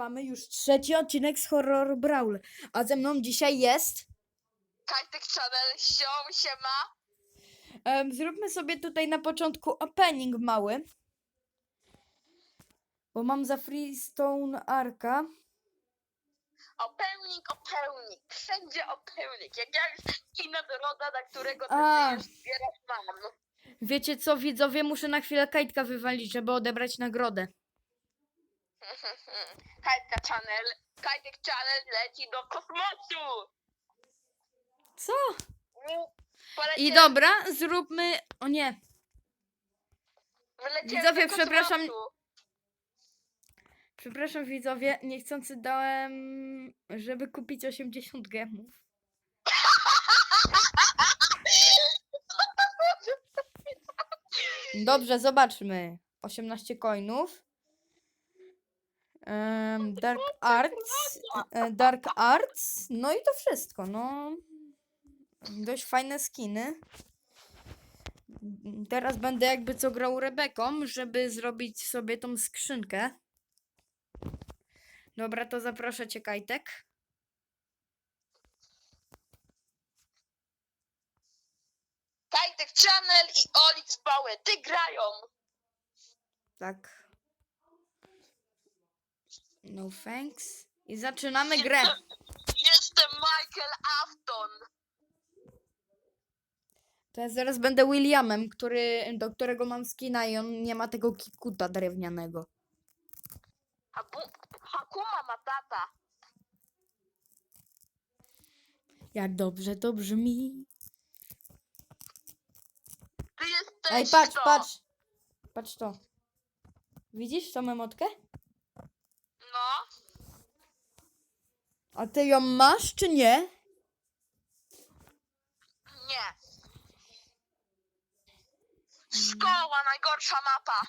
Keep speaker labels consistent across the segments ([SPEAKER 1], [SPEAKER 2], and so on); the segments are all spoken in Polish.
[SPEAKER 1] nagrywamy już trzeci odcinek z Horror Brawl. A ze mną dzisiaj jest.
[SPEAKER 2] Kajtek Channel, sią się ma.
[SPEAKER 1] Em, zróbmy sobie tutaj na początku opening mały. Bo mam za Freestone Arka.
[SPEAKER 2] Opełnik, opełnik, wszędzie opełnik. Jak ja już i nagroda, na którego ty
[SPEAKER 1] A.
[SPEAKER 2] już zbierać mam.
[SPEAKER 1] Wiecie co, widzowie? Muszę na chwilę kajtka wywalić, żeby odebrać nagrodę.
[SPEAKER 2] Kajtka Channel, Kajtek Channel leci do kosmosu.
[SPEAKER 1] Co?
[SPEAKER 2] Polecie,
[SPEAKER 1] I dobra, zróbmy. O nie. widzowie,
[SPEAKER 2] do
[SPEAKER 1] przepraszam.
[SPEAKER 2] kosmosu.
[SPEAKER 1] Przepraszam widzowie, niechcący dałem, żeby kupić 80 gemów. Dobrze, zobaczmy. 18 coinów. Em, Dark Arts. e, Dark Arts. No i to wszystko. No. Dość fajne skiny. Teraz będę jakby co grał Rebeką, żeby zrobić sobie tą skrzynkę. Dobra, to zaproszę cię, Kajtek.
[SPEAKER 2] Kajtek Channel i Olix Power, ty grają.
[SPEAKER 1] Tak. No thanks. I zaczynamy grę.
[SPEAKER 2] Jestem Michael Afton.
[SPEAKER 1] To ja zaraz będę Williamem, który, do którego mam skina i on nie ma tego kikuta drewnianego.
[SPEAKER 2] Habu- Hakuma Matata.
[SPEAKER 1] Jak dobrze to brzmi.
[SPEAKER 2] Ty jesteś
[SPEAKER 1] Ej, patrz,
[SPEAKER 2] kto?
[SPEAKER 1] patrz. Patrz to. Widzisz tą emotkę?
[SPEAKER 2] No.
[SPEAKER 1] A ty ją masz, czy nie?
[SPEAKER 2] Nie. Szkoła, najgorsza mapa.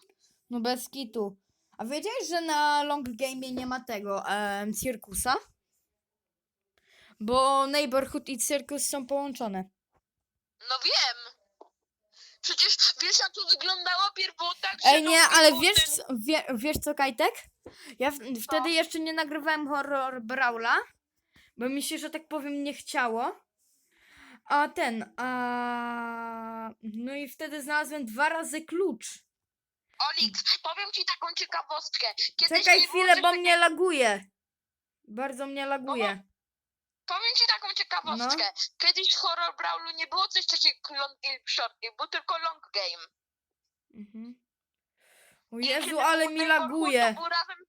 [SPEAKER 1] No bez kitu. A wiedziałeś, że na long game nie ma tego em, cirkusa? Bo Neighborhood i Circus są połączone.
[SPEAKER 2] No wiem. Przecież wiesz jak to wyglądało pierwotnie?
[SPEAKER 1] Ej, nie, ale wiesz, co- wie, wiesz co, Kajtek? Ja w, wtedy
[SPEAKER 2] No.
[SPEAKER 1] jeszcze nie nagrywałem horror Brawla, bo mi się, że tak powiem, nie chciało. A ten, a... No i wtedy znalazłem dwa razy klucz.
[SPEAKER 2] Olix, powiem ci taką ciekawostkę. Kiedyś
[SPEAKER 1] Czekaj
[SPEAKER 2] nie było
[SPEAKER 1] chwilę, bo mnie laguje. Bardzo mnie laguje.
[SPEAKER 2] Powiem ci taką ciekawostkę.
[SPEAKER 1] No.
[SPEAKER 2] Kiedyś w Horror Brawlu nie było coś takiego jak long game, short game, był tylko long game.
[SPEAKER 1] Mhm. O
[SPEAKER 2] I
[SPEAKER 1] Jezu,
[SPEAKER 2] kiedy
[SPEAKER 1] ale mi laguje.
[SPEAKER 2] To był razem,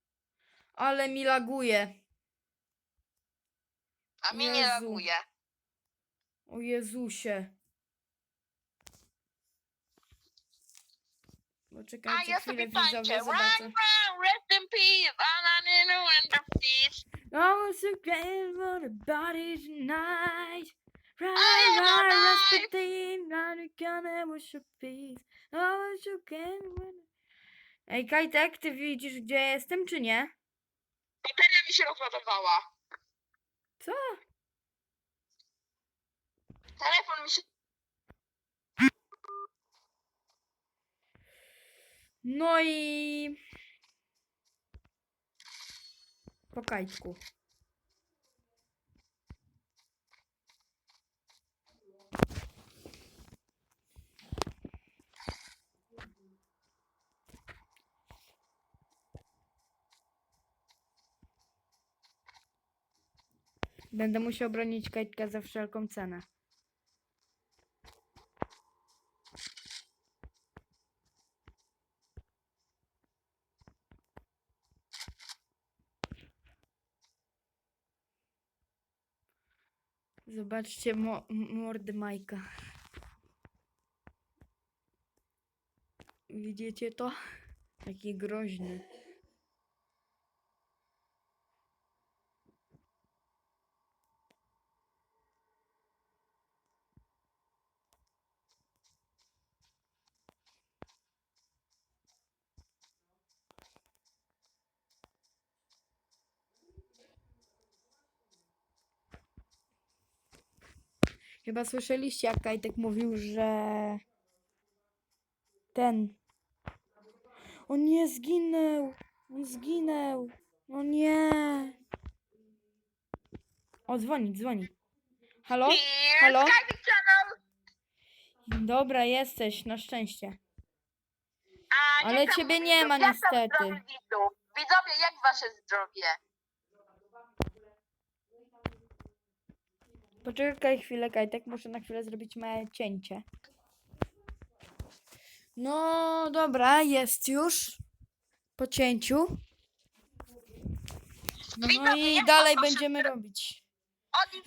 [SPEAKER 1] Ale mi laguje.
[SPEAKER 2] a mi nie
[SPEAKER 1] Jezu.
[SPEAKER 2] laguje.
[SPEAKER 1] O Jezusie.
[SPEAKER 2] A
[SPEAKER 1] Poczekajcie
[SPEAKER 2] ja
[SPEAKER 1] chwilę,
[SPEAKER 2] sobie
[SPEAKER 1] widzowie,
[SPEAKER 2] tańczę. Run,
[SPEAKER 1] zobaczę.
[SPEAKER 2] run, rest in peace, and in peace.
[SPEAKER 1] I was again for the body tonight. Right, right,
[SPEAKER 2] alive.
[SPEAKER 1] Rasputin, right, gonna wish your peace. I was again when... Ej, Kajtek, ty widzisz, gdzie jestem, czy nie?
[SPEAKER 2] Bateria mi się rozładowała.
[SPEAKER 1] Co?
[SPEAKER 2] Telefon mi się...
[SPEAKER 1] No i... Po Kajtku. Będę musiał bronić Kajtka za wszelką cenę. Zobaczcie mo mordy Majka. Widzicie to? Taki groźny. Chyba słyszeliście, jak Kajtek mówił, że ten. On nie zginął! On zginął! No nie. O, dzwoni, dzwoni. Halo? Halo? Dobra, jesteś, na szczęście. Ale ciebie nie ma niestety.
[SPEAKER 2] Widzowie, jak wasze zdrowie?
[SPEAKER 1] Poczekaj chwilę, Kajtek, muszę na chwilę zrobić małe cięcie. No dobra, jest już. Po cięciu. No
[SPEAKER 2] Widzowie,
[SPEAKER 1] i dalej będziemy robić.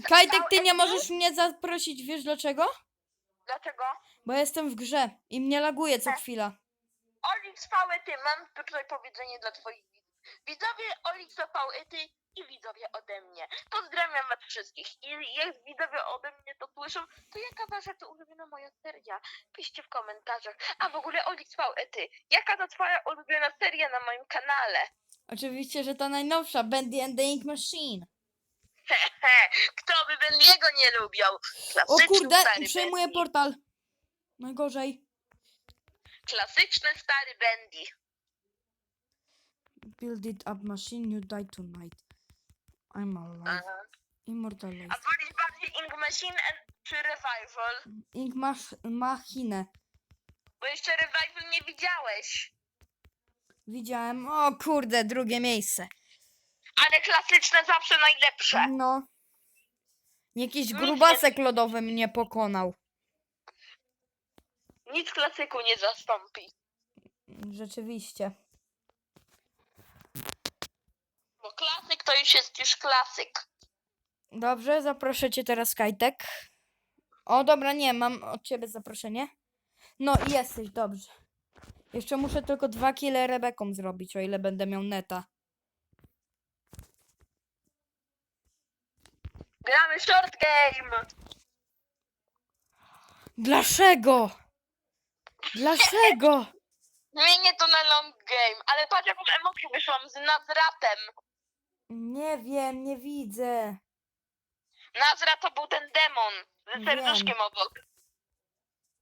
[SPEAKER 1] Kajtek, ty nie możesz mnie zaprosić, wiesz dlaczego?
[SPEAKER 2] Dlaczego?
[SPEAKER 1] Bo jestem w grze i mnie laguje co chwila.
[SPEAKER 2] Olix VEty, mam tutaj powiedzenie dla twoich. Widzowie Olix VEty i widzowie ode mnie. Pozdrawiam was wszystkich. I jak widzowie ode mnie to słyszą, to jaka wasza to ulubiona moja seria? Piszcie w komentarzach. A w ogóle Olix VEty, jaka to twoja ulubiona seria na moim kanale?
[SPEAKER 1] Oczywiście, że ta najnowsza, Bendy and the Ink Machine.
[SPEAKER 2] Kto by Bendiego nie lubiał?
[SPEAKER 1] O
[SPEAKER 2] Klasyczny
[SPEAKER 1] kurde,
[SPEAKER 2] stary
[SPEAKER 1] przejmuję
[SPEAKER 2] Bendy.
[SPEAKER 1] portal. Najgorzej.
[SPEAKER 2] Klasyczny stary Bendy.
[SPEAKER 1] Build it up machine, you die tonight. I'm alive.
[SPEAKER 2] Aha.
[SPEAKER 1] Immortalized.
[SPEAKER 2] A wolisz bardziej Ink Machine and- czy Revival?
[SPEAKER 1] Ink mach machinę.
[SPEAKER 2] Bo jeszcze Revival nie widziałeś.
[SPEAKER 1] Widziałem. O kurde, drugie miejsce.
[SPEAKER 2] Ale klasyczne zawsze najlepsze.
[SPEAKER 1] No. Jakiś
[SPEAKER 2] Nic
[SPEAKER 1] grubasek lodowy mnie pokonał.
[SPEAKER 2] Nic klasyku nie zastąpi.
[SPEAKER 1] Rzeczywiście.
[SPEAKER 2] Bo klasyk to już jest już klasyk.
[SPEAKER 1] Dobrze, zaproszę cię teraz, Kajtek. O, dobra, nie, mam od ciebie zaproszenie. No i jesteś, dobrze. Jeszcze muszę tylko dwa kile Rebeką zrobić, o ile będę miał neta.
[SPEAKER 2] Gramy short game.
[SPEAKER 1] Dlaczego? Dlaczego?
[SPEAKER 2] Zmienię to na long game. Ale patrz jaką emocję wyszłam z Nazratem.
[SPEAKER 1] Nie wiem, nie widzę.
[SPEAKER 2] Nazra to był ten demon z
[SPEAKER 1] Wiem.
[SPEAKER 2] serduszkiem obok.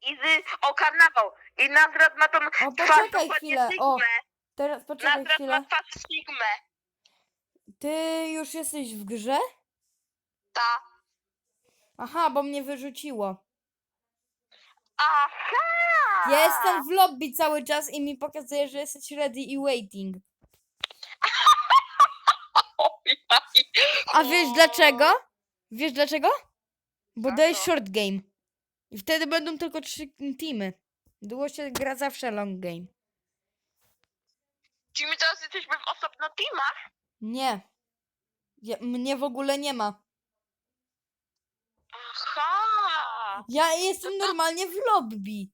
[SPEAKER 2] I z... O, karnawał. I Nazrat ma tą
[SPEAKER 1] O,
[SPEAKER 2] twarz
[SPEAKER 1] poczekaj
[SPEAKER 2] dokładnie
[SPEAKER 1] chwilę. O,
[SPEAKER 2] Sigmę.
[SPEAKER 1] teraz poczekaj
[SPEAKER 2] Nazrat
[SPEAKER 1] chwilę.
[SPEAKER 2] twarz Sigmę.
[SPEAKER 1] Ty już jesteś w grze?
[SPEAKER 2] Ta.
[SPEAKER 1] Aha, bo mnie wyrzuciło.
[SPEAKER 2] Aha!
[SPEAKER 1] Ja jestem w lobby cały czas i mi pokazuje, że jesteś ready i waiting. A wiesz dlaczego? Wiesz dlaczego? Bo dajesz
[SPEAKER 2] co?
[SPEAKER 1] short game. I wtedy będą tylko trzy teamy. Długo się gra zawsze long game.
[SPEAKER 2] Czy my teraz jesteśmy w osobno teamach?
[SPEAKER 1] Nie. Ja, mnie w ogóle nie ma.
[SPEAKER 2] Aha!
[SPEAKER 1] Ja jestem normalnie w lobby.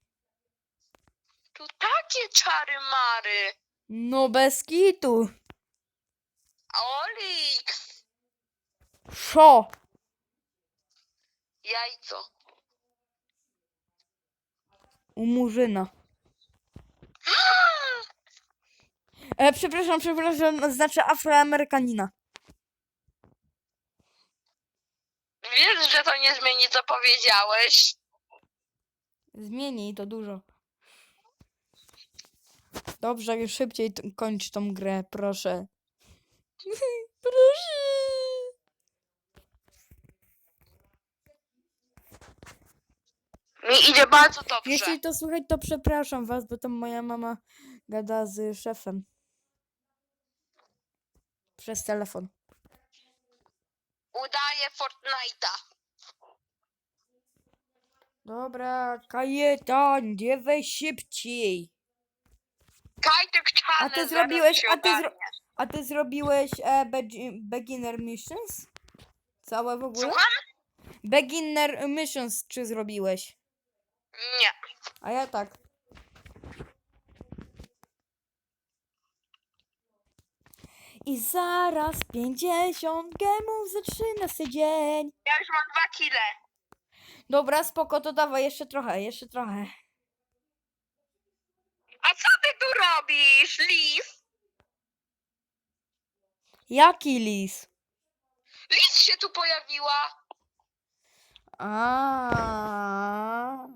[SPEAKER 2] Tu takie czary mary.
[SPEAKER 1] No bez kitu.
[SPEAKER 2] Olix!
[SPEAKER 1] Szo.
[SPEAKER 2] Jajco.
[SPEAKER 1] U Murzyna. E, przepraszam, przepraszam, znaczy afroamerykanina.
[SPEAKER 2] Wiesz, że to nie zmieni, co powiedziałeś.
[SPEAKER 1] Zmieni to dużo. Dobrze, już szybciej t- kończ tą grę, proszę. proszę.
[SPEAKER 2] Mi idzie bardzo dobrze.
[SPEAKER 1] Jeśli to słychać, to przepraszam was, bo tam moja mama gada z szefem. Przez telefon.
[SPEAKER 2] Udaję Fortnite'a.
[SPEAKER 1] Dobra, Kajetan, nie weź szybciej.
[SPEAKER 2] Kajtek
[SPEAKER 1] A ty zrobiłeś, a ty, zro, a ty zrobiłeś e, begi- beginner missions? Całe w ogóle?
[SPEAKER 2] Słucham?
[SPEAKER 1] Beginner missions czy zrobiłeś?
[SPEAKER 2] Nie.
[SPEAKER 1] A ja tak. I zaraz 50 gemów za 13 dzień.
[SPEAKER 2] Ja już mam dwa kile.
[SPEAKER 1] Dobra, spoko, to dawaj jeszcze trochę, jeszcze trochę.
[SPEAKER 2] A co ty tu robisz, Lis?
[SPEAKER 1] Jaki lis?
[SPEAKER 2] Lis się tu pojawiła.
[SPEAKER 1] A.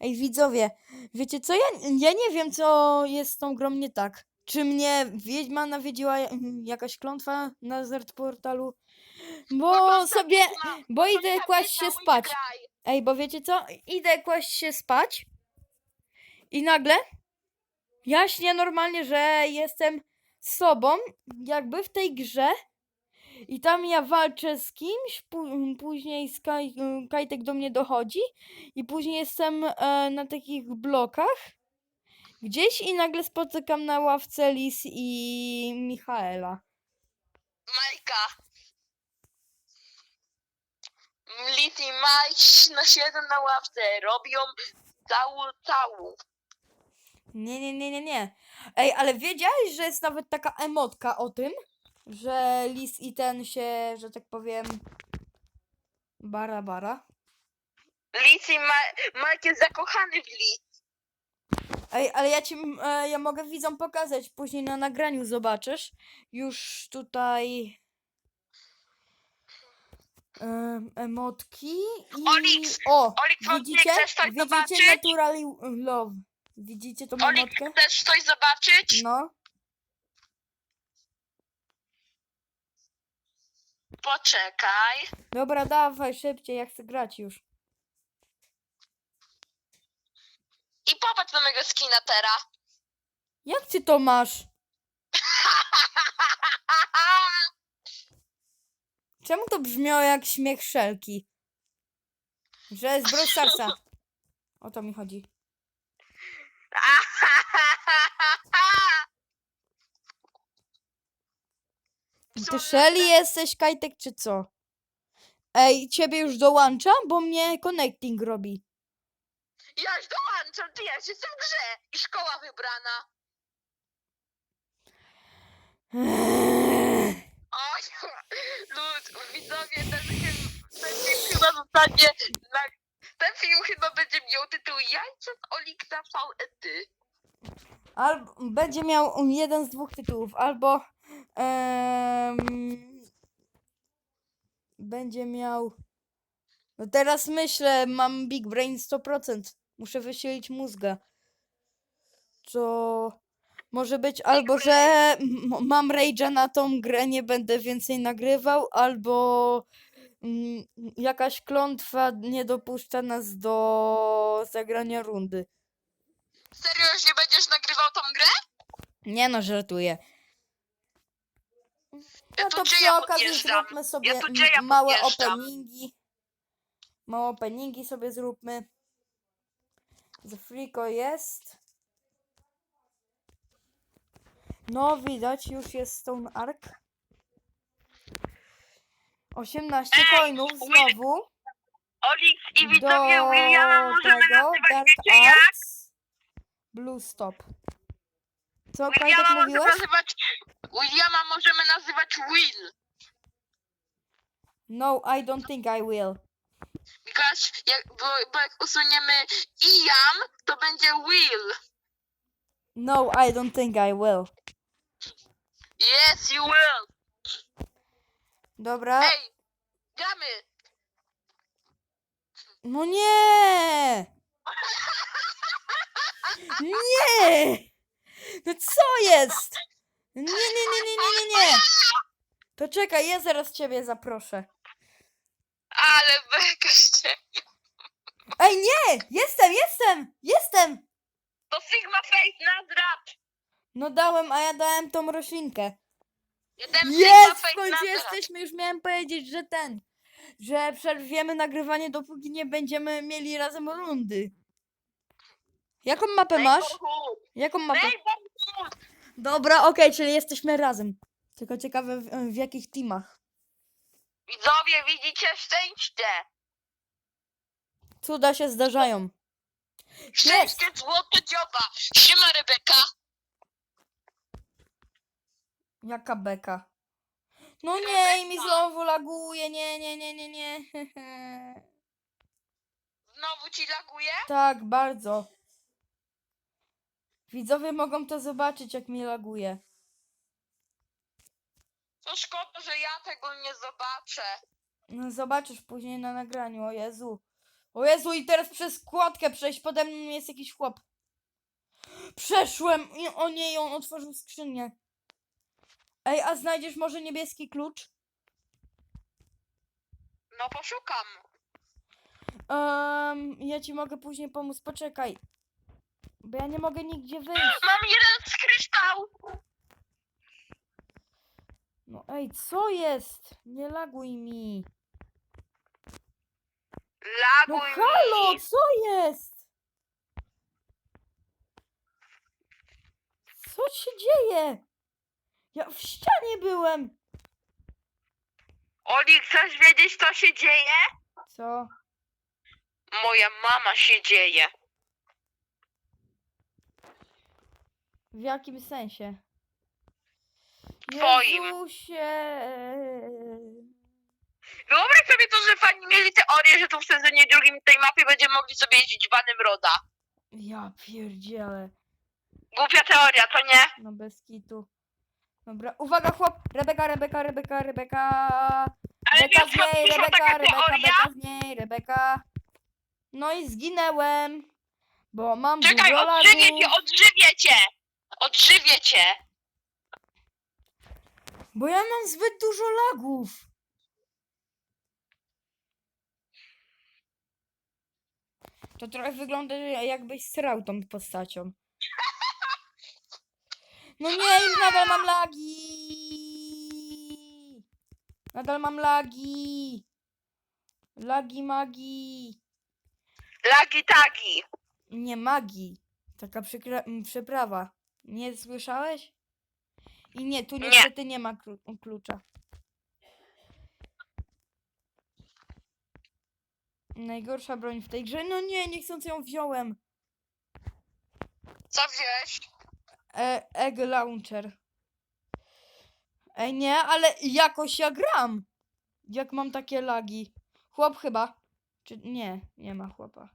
[SPEAKER 1] Ej, widzowie, wiecie co? Ja, ja nie wiem, co jest z tą grą nie tak. czy mnie wiedźma nawiedziła ja- jakaś klątwa na zert portalu? Bo sobie, bo idę kłaść się spać. Ej, bo wiecie co? Idę kłaść się spać i nagle ja śnię normalnie, że jestem sobą, jakby w tej grze i tam ja walczę z kimś, pó- później Sky, Kajtek do mnie dochodzi i później jestem e, na takich blokach gdzieś i nagle spotykam na ławce Lis i Michaela.
[SPEAKER 2] Majka. Lit i Mike na siedzą na ławce, robią cału cału.
[SPEAKER 1] Nie, nie, nie, nie, nie. Ej, ale wiedziałeś, że jest nawet taka emotka o tym, że lis i ten się, że tak powiem, bara bara.
[SPEAKER 2] Lit i Ma- Mike jest zakochany w Lit.
[SPEAKER 1] Ej, ale ja ci, m- e, ja mogę widzom pokazać, później na nagraniu zobaczysz. Już tutaj em, emotki i...
[SPEAKER 2] Olix,
[SPEAKER 1] O,
[SPEAKER 2] Olix, wątpię,
[SPEAKER 1] widzicie?
[SPEAKER 2] chcesz
[SPEAKER 1] Widzicie
[SPEAKER 2] zobaczyć?
[SPEAKER 1] Naturally Love. Widzicie tą
[SPEAKER 2] Olik, chcesz coś zobaczyć?
[SPEAKER 1] No.
[SPEAKER 2] Poczekaj.
[SPEAKER 1] Dobra, dawaj, szybciej, ja chcę grać już.
[SPEAKER 2] I popatrz na mojego skina teraz.
[SPEAKER 1] Jak ty to masz? Czemu to brzmiało jak śmiech szelki? Że z Brawl Starsa. O to mi chodzi. Ty Shelly jesteś, Kajtek, czy co? Ej, ciebie już dołącza? Bo mnie connecting robi.
[SPEAKER 2] Ja już dołączam, ty ja już jestem w grze. I szkoła wybrana. Oj, lud, widzowie, ten film, ten film chyba zostanie, na, ten film chyba będzie miał tytuł Jajce z Oliksa VET.
[SPEAKER 1] Albo będzie miał jeden z dwóch tytułów. Albo em, będzie miał. No teraz myślę, mam Big Brain 100%. Muszę wysilić mózga. Co może być albo, że m- mam rage'a na tą grę, nie będę więcej nagrywał, albo jakaś klątwa nie dopuszcza nas do zagrania rundy.
[SPEAKER 2] Serio już nie będziesz nagrywał tą grę?
[SPEAKER 1] Nie no, żartuję.
[SPEAKER 2] Ja
[SPEAKER 1] No
[SPEAKER 2] tu
[SPEAKER 1] to przy
[SPEAKER 2] Jaya
[SPEAKER 1] okazji
[SPEAKER 2] podjeżdżam.
[SPEAKER 1] zróbmy sobie
[SPEAKER 2] Ja tu Jaya
[SPEAKER 1] małe
[SPEAKER 2] podjeżdżam.
[SPEAKER 1] openingi. Małe openingi sobie zróbmy. Zafriko jest. No widać, już jest Stone Ark. 18
[SPEAKER 2] Ej,
[SPEAKER 1] coinów
[SPEAKER 2] Will-
[SPEAKER 1] znowu.
[SPEAKER 2] Oliks i
[SPEAKER 1] Do
[SPEAKER 2] widzowie Williama możemy
[SPEAKER 1] tego
[SPEAKER 2] nazywać,
[SPEAKER 1] Dark
[SPEAKER 2] wiecie jak?
[SPEAKER 1] Arts. Blue Stop. Co Kajtek
[SPEAKER 2] Williama możemy
[SPEAKER 1] mówiłeś?
[SPEAKER 2] nazywać, Williama możemy nazywać Will.
[SPEAKER 1] No, I don't think I will.
[SPEAKER 2] Because jak, bo, bo jak usuniemy Iam, to będzie Will.
[SPEAKER 1] No, I don't think I will.
[SPEAKER 2] Yes, you will.
[SPEAKER 1] Dobra.
[SPEAKER 2] Ej, gramy.
[SPEAKER 1] No nie! Nie! No co jest? Nie, nie, nie, nie, nie, nie, nie. To czekaj, ja zaraz ciebie zaproszę.
[SPEAKER 2] Ale beka.
[SPEAKER 1] Ej, nie! Jestem, jestem! Jestem!
[SPEAKER 2] To Sigma Face na drap.
[SPEAKER 1] No dałem, a ja dałem tą roślinkę. Jest! W końcu jesteśmy, już miałem powiedzieć, że ten. Że przerwiemy nagrywanie, dopóki nie będziemy mieli razem rundy. Jaką mapę masz? Jaką mapę? Dobra, okej, czyli jesteśmy razem. Tylko ciekawe w, w jakich teamach.
[SPEAKER 2] Widzowie, widzicie szczęście.
[SPEAKER 1] Cuda się zdarzają.
[SPEAKER 2] Szczęście złoto dzioba. Siema Rebeka.
[SPEAKER 1] Jaka beka. No nie, i mi znowu laguje, nie, nie, nie, nie, nie.
[SPEAKER 2] Znowu ci laguje?
[SPEAKER 1] tak, bardzo. Widzowie mogą to zobaczyć, jak mi laguje.
[SPEAKER 2] To szkoda, że ja tego nie zobaczę.
[SPEAKER 1] No, zobaczysz później na nagraniu, o Jezu. O Jezu, i teraz przez kładkę przejść, pode mną jest jakiś chłop. Przeszłem! I- O nie, on otworzył skrzynię. Ej, a znajdziesz może niebieski klucz?
[SPEAKER 2] No poszukam.
[SPEAKER 1] Um, ja ci mogę później pomóc, poczekaj. Bo ja nie mogę nigdzie wyjść.
[SPEAKER 2] Mam jeden z kryształu.
[SPEAKER 1] No ej, co jest? Nie laguj mi. No
[SPEAKER 2] Laguj
[SPEAKER 1] halo,
[SPEAKER 2] mi.
[SPEAKER 1] co jest? Co się dzieje? Ja w ścianie byłem.
[SPEAKER 2] Oli, chcesz wiedzieć co się dzieje?
[SPEAKER 1] Co?
[SPEAKER 2] Moja mama się dzieje.
[SPEAKER 1] W jakim sensie?
[SPEAKER 2] Twoim.
[SPEAKER 1] Jezusie.
[SPEAKER 2] Wyobraź sobie to, że fani mieli teorię, że tu w sezonie drugim tej mapie będziemy mogli sobie jeździć vanem Roda.
[SPEAKER 1] Ja pierdzielę.
[SPEAKER 2] Głupia teoria, to nie?
[SPEAKER 1] No bez kitu. Dobra, uwaga chłop! Rebeka, Rebeka, Rebeka, Rebeka!
[SPEAKER 2] Ale
[SPEAKER 1] Rebeka
[SPEAKER 2] wiesz,
[SPEAKER 1] z niej, Rebeka,
[SPEAKER 2] taka
[SPEAKER 1] Rebeka,
[SPEAKER 2] teoria?
[SPEAKER 1] Rebeka z niej, Rebeka. No i zginęłem. Bo mam
[SPEAKER 2] Czekaj,
[SPEAKER 1] dużo
[SPEAKER 2] odżywię
[SPEAKER 1] lagów.
[SPEAKER 2] cię, odżywię cię! Odżywię cię!
[SPEAKER 1] Bo ja mam zbyt dużo lagów. To trochę wygląda, jakbyś srał tą postacią. No nie, nadal mam lagi. Nadal mam lagi. Lagi magii.
[SPEAKER 2] Lagi tagi!
[SPEAKER 1] Nie magii. Taka przykra- m, przeprawa. Nie słyszałeś? I nie, tu
[SPEAKER 2] Nie.
[SPEAKER 1] niestety nie ma klu- klucza. Najgorsza broń w tej grze. No nie, niechcący ją wziąłem.
[SPEAKER 2] Co wziąłeś?
[SPEAKER 1] E, egg launcher. Ej, nie, ale jakoś ja gram. Jak mam takie lagi. Chłop chyba. Czy nie, nie ma chłopa.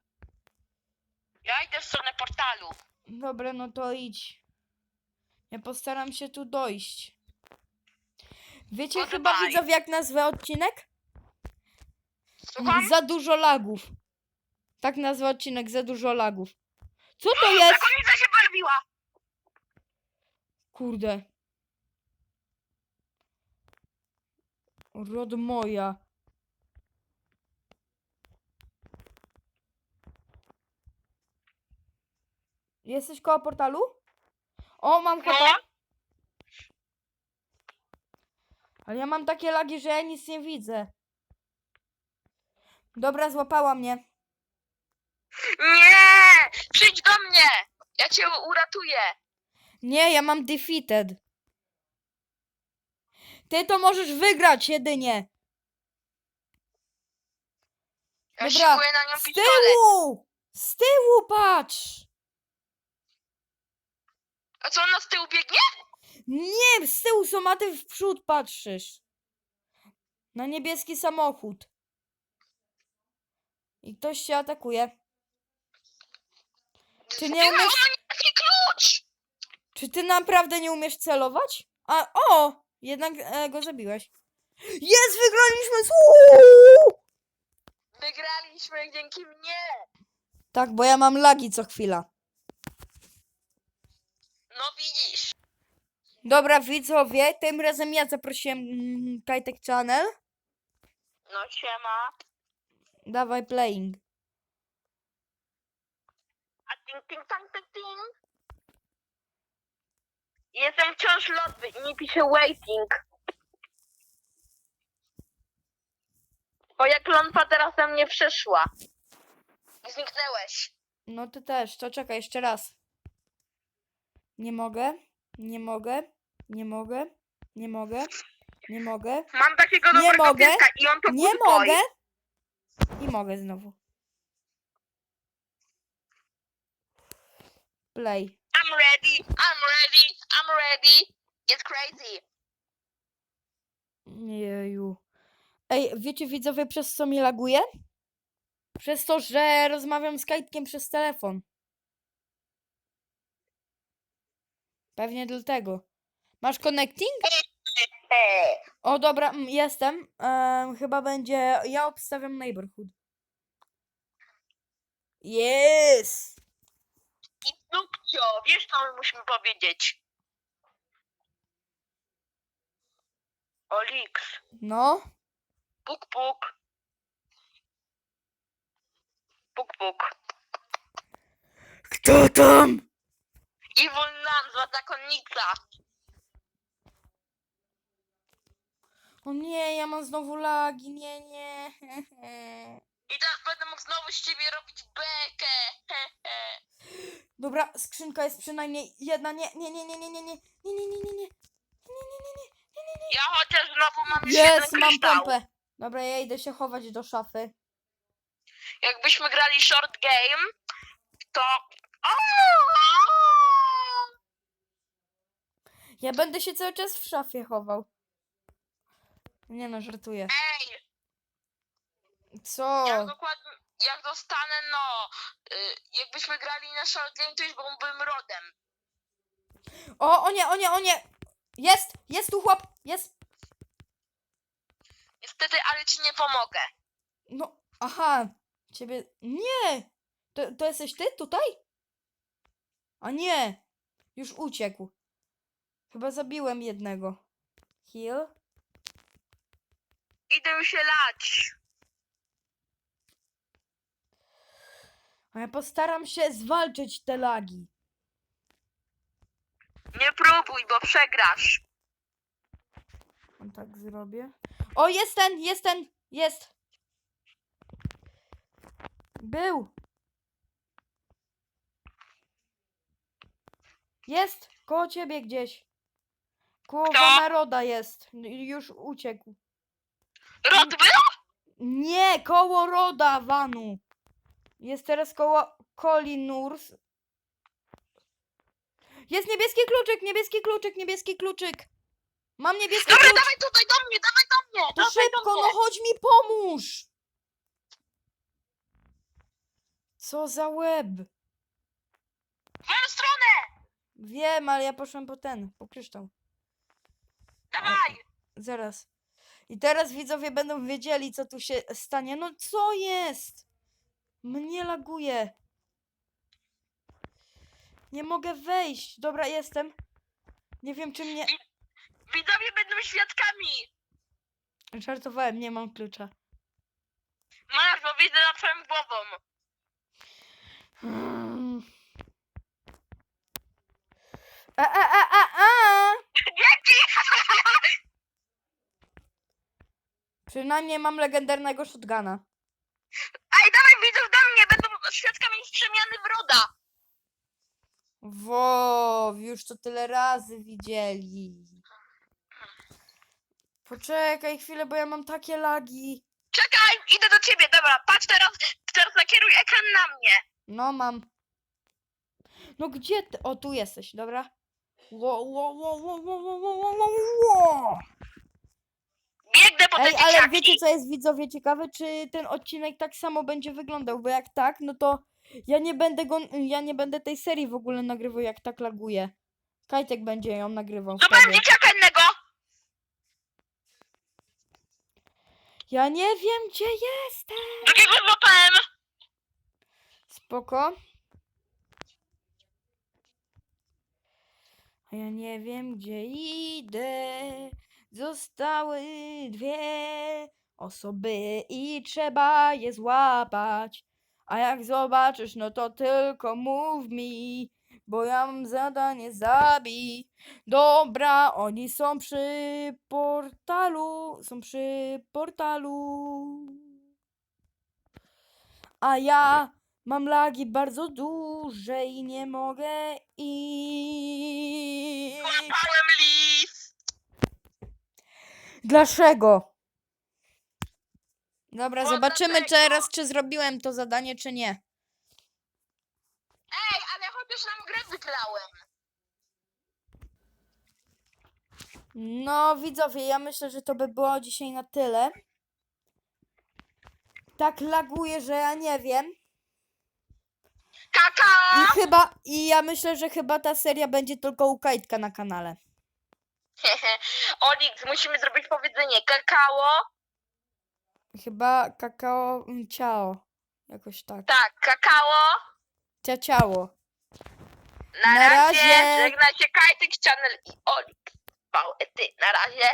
[SPEAKER 2] Ja idę w stronę portalu.
[SPEAKER 1] Dobra, no to idź. Ja postaram się tu dojść. Wiecie chyba widzowie jak nazwę odcinek?
[SPEAKER 2] Słucham?
[SPEAKER 1] Za dużo lagów. Tak nazwę odcinek, za dużo lagów. Co to jest?
[SPEAKER 2] Zakonnica się pojawiła!
[SPEAKER 1] Kurde. Rod moja. Jesteś koło portalu? O, mam chłopa. Ale ja mam takie lagi, że ja nic nie widzę. Dobra, złapała mnie.
[SPEAKER 2] nie! Przyjdź do mnie! Ja cię uratuję!
[SPEAKER 1] Nie, ja mam defeated. Ty to możesz wygrać jedynie.
[SPEAKER 2] Ja
[SPEAKER 1] Dobra,
[SPEAKER 2] szykuję na nią
[SPEAKER 1] Z
[SPEAKER 2] pistolet.
[SPEAKER 1] tyłu! Z tyłu patrz!
[SPEAKER 2] A co ona z tyłu biegnie?
[SPEAKER 1] Nie, z tyłu są, a ty w przód patrzysz. Na niebieski samochód. I ktoś cię atakuje. Czy nie umiesz...
[SPEAKER 2] ona nie klucz!
[SPEAKER 1] Czy ty naprawdę nie umiesz celować? A, o! Jednak e, go zabiłeś. Jest, wygraliśmy! Uuu!
[SPEAKER 2] Wygraliśmy dzięki mnie!
[SPEAKER 1] Tak, bo ja mam lagi co chwila.
[SPEAKER 2] No widzisz.
[SPEAKER 1] Dobra, widzowie, tym razem ja zaprosiłem mm, Kajtek Channel.
[SPEAKER 2] No siema.
[SPEAKER 1] Dawaj playing.
[SPEAKER 2] A ting ting tang ting ting. Jestem wciąż lotwy i nie piszę waiting. Twoja klątwa teraz na mnie przyszła. I zniknęłeś.
[SPEAKER 1] No ty też, to czekaj jeszcze raz. Nie mogę, nie mogę, nie mogę, nie mogę, nie mogę,
[SPEAKER 2] Mam takiego
[SPEAKER 1] Nie
[SPEAKER 2] dobrego
[SPEAKER 1] mogę.
[SPEAKER 2] pieska i on to
[SPEAKER 1] nie
[SPEAKER 2] good boy.
[SPEAKER 1] mogę i mogę znowu. Play.
[SPEAKER 2] I'm ready, I'm ready, I'm ready. Get crazy.
[SPEAKER 1] Jeju. Ej, wiecie widzowie przez co mi laguje? Przez to, że rozmawiam z Kajtkiem przez telefon. Pewnie dlatego. Masz connecting? O, dobra, mm, jestem. Em, chyba będzie. Ja obstawiam neighborhood. Yes!
[SPEAKER 2] Nupcio, wiesz co my musimy powiedzieć? Olix,
[SPEAKER 1] No,
[SPEAKER 2] puk puk. Puk puk.
[SPEAKER 1] kto tam?
[SPEAKER 2] Evil Nanza, zakonnica.
[SPEAKER 1] O nie, ja mam znowu lagi, nie, nie.
[SPEAKER 2] I teraz będę mógł znowu z ciebie robić bekę.
[SPEAKER 1] Dobra, skrzynka jest przynajmniej jedna, nie, nie, nie, nie, nie, nie, nie, nie, nie, nie, nie, nie.
[SPEAKER 2] Ja chociaż znowu mam
[SPEAKER 1] Jest,
[SPEAKER 2] jeden
[SPEAKER 1] mam
[SPEAKER 2] kryształ.
[SPEAKER 1] pompę. Dobra, ja idę się chować do szafy.
[SPEAKER 2] Jakbyśmy grali short game, to... O!
[SPEAKER 1] Ja będę się cały czas w szafie chował. Nie no, żartuję.
[SPEAKER 2] Ej,
[SPEAKER 1] Co?
[SPEAKER 2] jak dokładnie... Jak dostanę, no... Y, jakbyśmy grali na short game, to już byłbym rodem.
[SPEAKER 1] O, o nie, o nie, o nie! Jest! Jest tu chłop! Jest!
[SPEAKER 2] Niestety, ale ci nie pomogę.
[SPEAKER 1] No, aha! Ciebie... Nie! To, to jesteś ty tutaj? A nie! Już uciekł. Chyba zabiłem jednego. Heal?
[SPEAKER 2] Idę się lać.
[SPEAKER 1] A ja postaram się zwalczyć te lagi.
[SPEAKER 2] Nie próbuj, bo przegrasz.
[SPEAKER 1] On tak zrobię. O, jest ten, jest ten, jest. Był. Jest, koło ciebie gdzieś. Koło
[SPEAKER 2] Kto?
[SPEAKER 1] Wanaroda jest. Już uciekł.
[SPEAKER 2] Rod był?
[SPEAKER 1] Nie, koło Roda, Wanu. Jest teraz koło Kolinurs. Jest niebieski kluczyk, niebieski kluczyk, niebieski kluczyk. Mam niebieski
[SPEAKER 2] Dobra,
[SPEAKER 1] klucz.
[SPEAKER 2] dawaj tutaj do mnie, dawaj do mnie,
[SPEAKER 1] To
[SPEAKER 2] dawaj
[SPEAKER 1] szybko,
[SPEAKER 2] do
[SPEAKER 1] no
[SPEAKER 2] mnie.
[SPEAKER 1] chodź mi pomóż! Co za łeb?
[SPEAKER 2] W moją stronę,
[SPEAKER 1] Wiem, ale ja poszłam po ten, po kryształ.
[SPEAKER 2] dawaj.
[SPEAKER 1] Zaraz. I teraz widzowie będą wiedzieli, co tu się stanie. No co jest? Mnie laguje. Nie mogę wejść. Dobra, jestem. Nie wiem, czy mnie...
[SPEAKER 2] Widzowie będą świadkami.
[SPEAKER 1] Żartowałem, nie mam klucza.
[SPEAKER 2] Masz, bo widzę nad twoją głową.
[SPEAKER 1] A, a, a, a, a!
[SPEAKER 2] Dzięki!
[SPEAKER 1] Przynajmniej mam legendarnego shotguna.
[SPEAKER 2] Ej, dawaj widzów do mnie, będą świadkami przemiany wroda.
[SPEAKER 1] Wow, już to tyle razy widzieli. Poczekaj chwilę, bo ja mam takie lagi.
[SPEAKER 2] Czekaj, idę do ciebie, dobra, patrz teraz, teraz nakieruj ekran na mnie.
[SPEAKER 1] No mam. No gdzie ty? O, tu jesteś, dobra. Wo, wo, wo, wo, wo, wo, wo, wo, wo, wo.
[SPEAKER 2] Biegnę po te
[SPEAKER 1] Ej, ale
[SPEAKER 2] dzieciaki.
[SPEAKER 1] wiecie co jest widzowie ciekawe, czy ten odcinek tak samo będzie wyglądał, bo jak tak, no to ja nie będę go, ja nie będę tej serii w ogóle nagrywał jak tak laguje. Kajtek będzie ją nagrywał
[SPEAKER 2] Zobaczcie
[SPEAKER 1] wtedy.
[SPEAKER 2] dzieciaka innego.
[SPEAKER 1] Ja nie wiem gdzie jestem.
[SPEAKER 2] Drugiego złapałem.
[SPEAKER 1] Spoko. A ja nie wiem, gdzie idę. Zostały dwie osoby i trzeba je złapać. A jak zobaczysz, no to tylko mów mi, bo ja mam zadanie zabij. Dobra, oni są przy portalu, są przy portalu. A ja mam lagi bardzo duże i nie mogę iść. Dlaczego? Dobra,
[SPEAKER 2] Bo
[SPEAKER 1] zobaczymy
[SPEAKER 2] dlatego.
[SPEAKER 1] teraz, czy zrobiłem to zadanie, czy nie.
[SPEAKER 2] Ej, ale chociaż nam grę wygrałem.
[SPEAKER 1] No, widzowie, ja myślę, że to by było dzisiaj na tyle. Tak laguje, że ja nie wiem.
[SPEAKER 2] Kaka!
[SPEAKER 1] I chyba, i ja myślę, że chyba ta seria będzie tylko u Kajtka na kanale.
[SPEAKER 2] Olix, musimy zrobić powiedzenie. Kakao.
[SPEAKER 1] Chyba kakao mm, ciao. Jakoś tak.
[SPEAKER 2] Tak, kakao.
[SPEAKER 1] Cia ciało.
[SPEAKER 2] Na,
[SPEAKER 1] Na
[SPEAKER 2] razie,
[SPEAKER 1] razie.
[SPEAKER 2] żegna się Kajtek Channel i Olix. Poety, na razie.